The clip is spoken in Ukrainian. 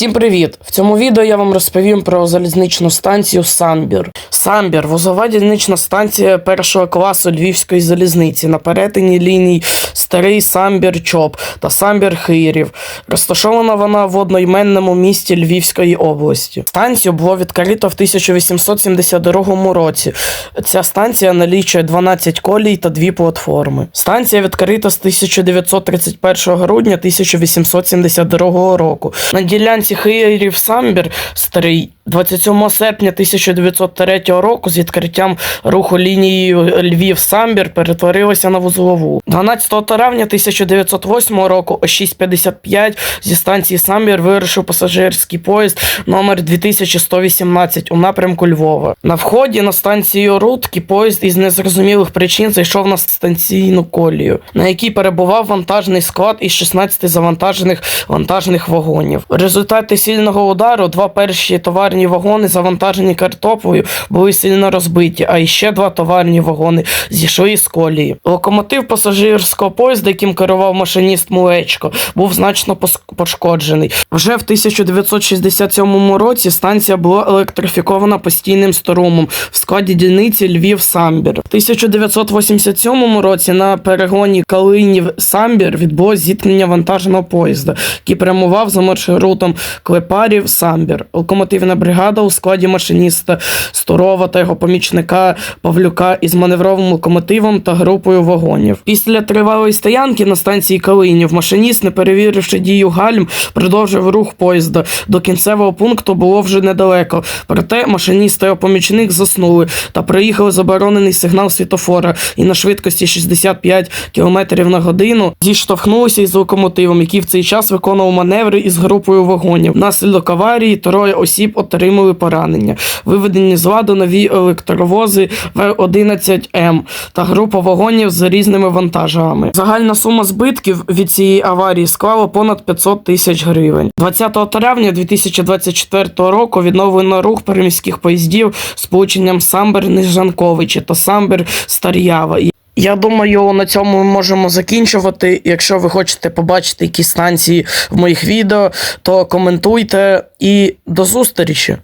Всім привіт! В цьому відео я вам розповім про залізничну станцію Самбір. Самбір вузова дільнична станція першого класу Львівської залізниці на перетині ліній Старий Самбір Чоп та Самбір Хирів. Розташована вона в одноіменному місті Львівської області. Станцію було відкрито в 1872 році. Ця станція налічує 12 колій та дві платформи. Станція відкрита з 1931 грудня 1872 року. На ділянці Хиїрів Самбір старий 27 серпня 1903 року з відкриттям руху лінією Львів Самбір перетворилася на вузлову. 12 травня 1908 року о 6.55 зі станції Самбір вирушив пасажирський поїзд номер 2118 у напрямку Львова. На вході на станцію Рудки поїзд із незрозумілих причин зайшов на станційну колію, на якій перебував вантажний склад із 16 завантажених вантажних вагонів. В результаті сильного удару два перші товарні вагони, завантажені картоплею, були сильно розбиті, а іще два товарні вагони зійшли з колії. Локомотив пасажирського поїзда, яким керував машиніст Мулечко, був значно пошкоджений. Вже в 1967 році станція була електрифікована постійним струмом в складі дільниці Львів Самбір. В 1987 році на перегоні Калинів Самбір відбулось зіткнення вантажного поїзда, який прямував за маршрутом Клепарів Самбір. Локомотивна бригада у складі машиніста Сторова та його помічника Павлюка із маневровим локомотивом та групою вагонів. Після тривалої стоянки на станції Калинів машиніст, не перевіривши дію гальм, продовжив рух поїзда. До кінцевого пункту було вже недалеко. Проте машиніст та його помічник заснули та проїхали заборонений сигнал світофора і на швидкості 65 км на годину зіштовхнулися із локомотивом, який в цей час виконував маневри із групою вагонів. Внаслідок аварії троє осіб отримали поранення. Виведені з ладу нові електровози В11М та група вагонів з різними вантажами. Загальна сума збитків від цієї аварії склала понад 500 тисяч гривень. 20 травня 2024 року відновлено рух переміських поїздів з полученням Самбер Нижанковичі та Самбер Стар'ява. Я думаю, на цьому ми можемо закінчувати. Якщо ви хочете побачити якісь станції в моїх відео, то коментуйте і до зустрічі.